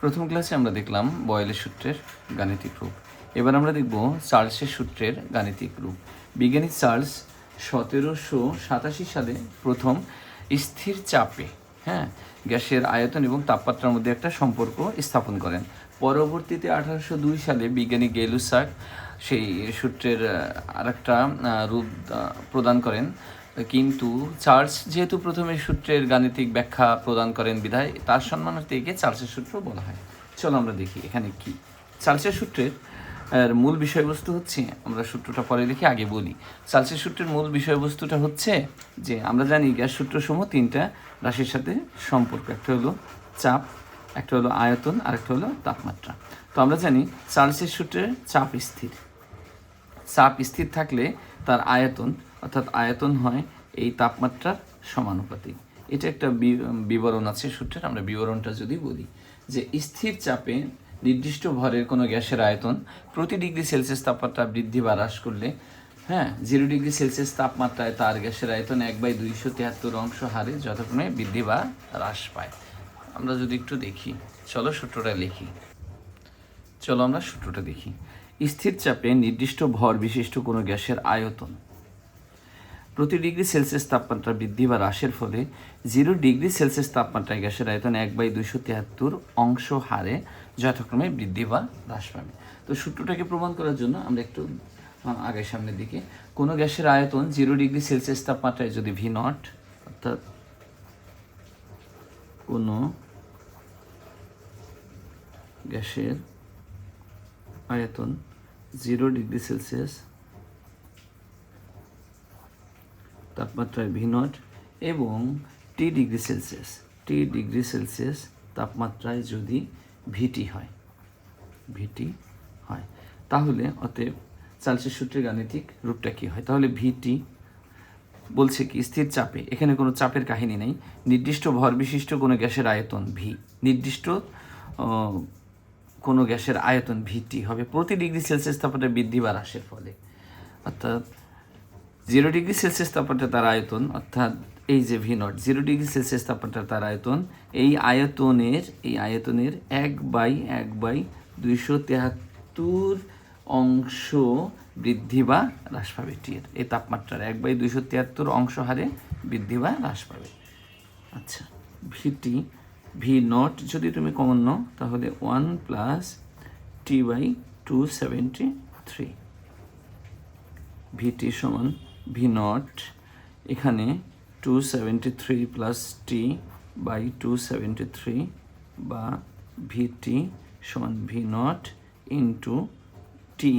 প্রথম ক্লাসে আমরা দেখলাম বয়েলের সূত্রের গাণিতিক রূপ। এবার আমরা দেখব চার্লসের সূত্রের গাণিতিক রূপ। বিজ্ঞানী চার্লস সতেরোশো সাতাশি সালে প্রথম স্থির চাপে হ্যাঁ গ্যাসের আয়তন এবং তাপমাত্রার মধ্যে একটা সম্পর্ক স্থাপন করেন। পরবর্তীতে আঠারোশো দুই সালে বিজ্ঞানী গেলুসাক সেই সূত্রের আরেকটা রূপ প্রদান করেন কিন্তু চার্লস যেহেতু প্রথমে সূত্রের গাণিতিক ব্যাখ্যা প্রদান করেন বিধায়, তার সম্মানার্থে একে চার্লসের সূত্র বলা হয়। চলো আমরা দেখি এখানে কি। চার্লসের সূত্রের মূল বিষয়বস্তু হচ্ছে, আমরা সূত্রটা পরে লিখে আগে বলি। চার্লসের সূত্রের মূল বিষয়বস্তুটা হচ্ছে যে, আমরা জানি গ্যাস সূত্রসমূহ তিনটা রাশির সাথে সম্পর্ক। একটা হলো চাপ, একটা হলো আয়তন, আর একটা হলো তাপমাত্রা। তো আমরা জানি চার্লসের সূত্রের চাপ স্থির। চাপ স্থির থাকলে তার আয়তন অর্থাৎ আয়তন হয় এই তাপমাত্রার সমানুপাতিক। এটা একটা বিবরণ আছে সূত্রের, আমরা বিবরণটা যদি বলি যে স্থির চাপে নির্দিষ্ট ভরের কোনো গ্যাসের আয়তন প্রতি ডিগ্রি সেলসিয়াস তাপমাত্রা বৃদ্ধি বা হ্রাস করলে হ্যাঁ জিরো ডিগ্রি সেলসিয়াস তাপমাত্রায় তার গ্যাসের আয়তন এক বাই দুইশো তিয়াত্তর অংশ হারে যথাক্রমে বৃদ্ধি বা হ্রাস পায়। আমরা যদি একটু দেখি, চলো সূত্রটা লিখি। চলো আমরা সূত্রটা দেখি। স্থির চাপে নির্দিষ্ট ভর বিশিষ্ট কোনো গ্যাসের আয়তন প্রতি ডিগ্রি সেলসিয়াস তাপমাত্রা বৃদ্ধি বা হ্রাসের ফলে জিরো ডিগ্রি সেলসিয়াস তাপমাত্রায় গ্যাসের আয়তন এক বাই দুইশো তিয়াত্তর অংশ হারে যথাক্রমে বৃদ্ধি বা হ্রাস পাবে। তো সূত্রটাকে প্রমাণ করার জন্য আমরা একটু আহ, আগে সামনের দিকে কোনো গ্যাসের আয়তন জিরো ডিগ্রি সেলসিয়াস তাপমাত্রায় যদি ভি নট অর্থাৎ কোনো গ্যাসের আয়তন জিরো ডিগ্রি সেলসিয়াস তাপমাত্রায় ভি নট এবং T degree Celsius. T degree Celsius তাপমাত্রায় যদি ভিটি হয় ভিটি হয়, তাহলে অতএব চার্লসের সূত্রের গাণিতিক রূপটা কী হয়? তাহলে ভিটি বলছে কি, স্থির চাপে। এখানে কোনো চাপের কাহিনী নেই। নির্দিষ্ট ভর বিশিষ্ট কোনো গ্যাসের আয়তন ভি নির্দিষ্ট কোনো গ্যাসের আয়তন ভিটি হবে। প্রতি ডিগ্রি সেলসিয়াস তাপমাত্রা বৃদ্ধি বা হ্রাসের ফলে। অর্থাৎ জিরো ডিগ্রি সেলসিয়াস তাপমাত্রা তার আয়তন, অর্থাৎ এই যে V naught, zero degree Celsius তাপমাত্রা তার আয়তন, এই আয়তনের এই আয়তনের এক বাই এক বাই দুইশো তেহাত্তর অংশ বৃদ্ধি বা হ্রাস পাবে টি এর। এই তাপমাত্রার এক বাই দুইশো তিয়াত্তর অংশ হারে বৃদ্ধি বা হ্রাস পাবে। আচ্ছা ভিটি ভি নট যদি তুমি কমন নাও, তাহলে one plus T by two seventy three. V T সমান ভি নট এখানে two seventy three plus T by two seventy three বা ভিটি সমান V naught into T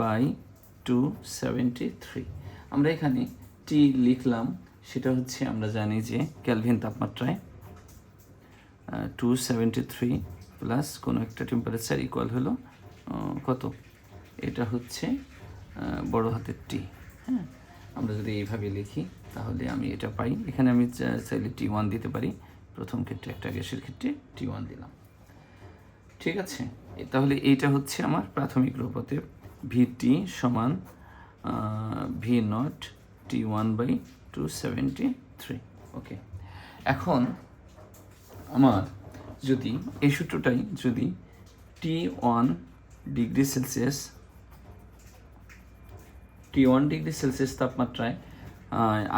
by two seventy three আমরা এখানে টি লিখলাম, সেটা হচ্ছে আমরা জানি যে ক্যালভিন তাপমাত্রায় টু সেভেন্টি থ্রি প্লাস কোনো একটা টেম্পারেচার ইকুয়াল হলো কত? এটা হচ্ছে বড় হাতের টি হ্যাঁ? আমরা যদি এইভাবে লিখি, তাহলে আমি এটা পাই। এখানে আমি চাইলে টি ওয়ান দিতে পারি। প্রথম ক্ষেত্রে একটা গ্যাসের ক্ষেত্রে টি ওয়ান দিলাম। ঠিক আছে? তাহলে এইটা হচ্ছে আমার প্রাথমিক রূপ অতএব ভিটি সমান V naught T one by two seventy three okay এখন আমার যদি, এই সূত্রটাই যদি T one degree Celsius T one degree Celsius তাপমাত্রায়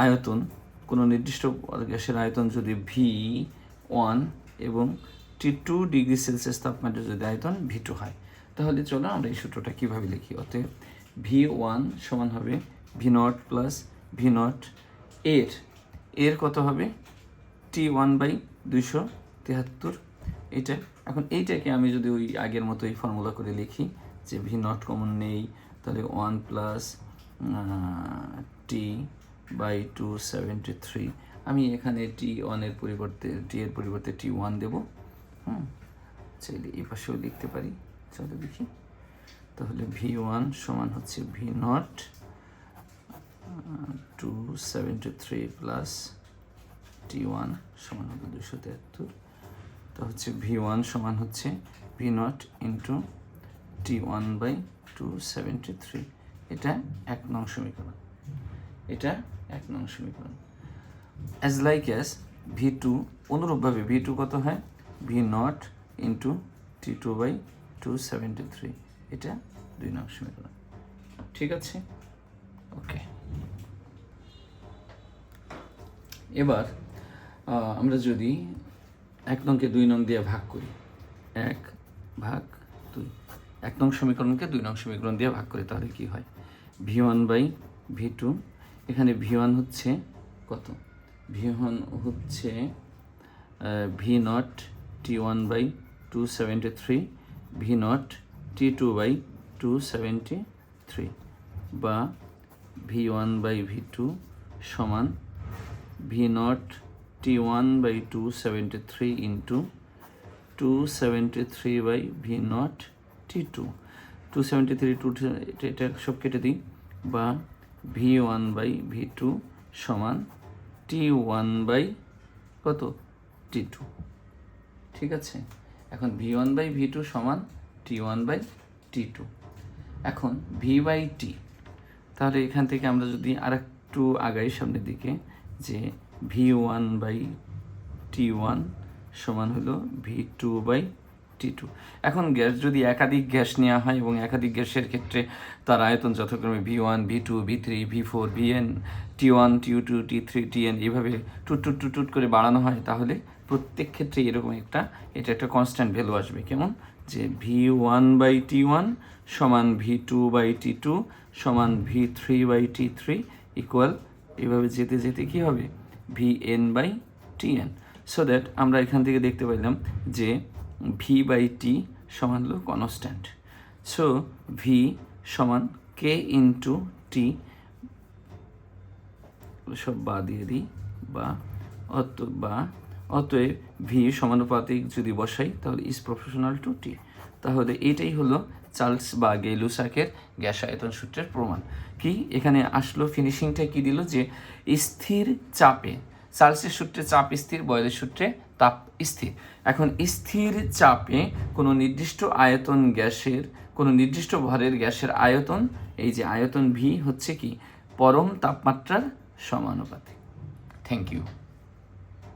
আয়তন, কোনো নির্দিষ্ট গ্যাসের আয়তন যদি ভি ওয়ান এবং টি টু ডিগ্রি সেলসিয়াস তাপমাত্রা যদি আয়তন ভি টু হয়, তাহলে চলো আমরা এই সূত্রটা কীভাবে লিখি? অতএব ভি ওয়ান সমান হবে V naught plus V naught এর এর কত হবে? টি ওয়ান বাই দুইশো তিয়াত্তর এটা, এখন এইটাকে আমি যদি ওই আগের মতো এই ফর্মুলা করে লিখি যে ভি নট কমন নেই, তাহলে one plus T by two seventy three আমি এখানে টি ওয়ানের পরিবর্তে টি এর পরিবর্তে টি ওয়ান দেবো। হুম, চাইলে এই পাশেও লিখতে পারি। চলো দেখি। তাহলে ভি ওয়ান সমান হচ্ছে V naught two seventy three plus T one সমান হবে দুশো তেহাত্তর। তো হচ্ছে ভি ওয়ান সমান হচ্ছে V naught into T one by two seventy three এটা এক নং সমীকরণ। এটা এক নং সমীকরণ। As like as V two অনুরূপভাবে ভি টু কত হয়? V naught into T two by two seventy three এটা দুই নং সমীকরণ। ঠিক আছে? ওকে এবার আমরা যদি এক নংকে দুই নং দিয়ে ভাগ করি। এক ভাগ দুই। এক নং সমীকরণকে দুই নং সমীকরণ দিয়ে ভাগ করি, তাহলে কি হয়? V one by V two, এখানে ভি ওয়ান হচ্ছে কত? ভি ওয়ান হচ্ছে V naught T one by two seventy three, V naught T two by two seventy three বা V one by V two সমান V naught T one by two seventy three into two seventy three by V naught T two. Two seventy three two এটা সব কেটে দিই। বা V one by V two সমান T one by কত? টি two ঠিক আছে? এখন V one by V two সমান T one by T two এখন ভি বাই টি তাহলে এখান থেকে আমরা যদি আর একটু আগাই সামনের দিকে, যে V one by T one সমান হলো V two by T two এখন গ্যাস যদি একাধিক গ্যাস নেওয়া হয় এবং একাধিক গ্যাসের ক্ষেত্রে তার আয়তন যথাক্রমে V one V two V three V four V N T one T two T three T N এভাবে টুট টুট টুট টুট করে বাড়ানো হয়, তাহলে প্রত্যেক ক্ষেত্রে এরকম একটা, এটা একটা কনস্ট্যান্ট ভ্যালু আসবে। কেমন? যে V one by T one সমান V two by T two সমান V three by T three equal এভাবে যেতে যেতে কী হবে? V N by T N so that আমরা এখান থেকে দেখতে পাইলাম যে ভি বাই টি সমান হলো কনস্ট্যান্ট সো ভি সমান কে ইন্টু টি সব বা দিয়ে দিই, বা অত, বা, অতএব ভি সমানুপাতিক যদি বসাই, তাহলে ইজ প্রফেশনাল টু টি তাহলে এটাই হলো চার্লস বা গেলুসাকের গ্যাস আয়তন সূত্রের প্রমাণ। কি? এখানে আসলো ফিনিশিংটা কি দিল? যে স্থির চাপে চার্লসের সূত্রে চাপ স্থির, বয়েলের সূত্রে তাপ স্থির। এখন স্থির চাপে কোনো নির্দিষ্ট আয়তন গ্যাসের, কোনো নির্দিষ্ট ভরের গ্যাসের আয়তন, এই যে আয়তন ভি হচ্ছে কি? পরম তাপমাত্রার সমানুপাতিক। Thank you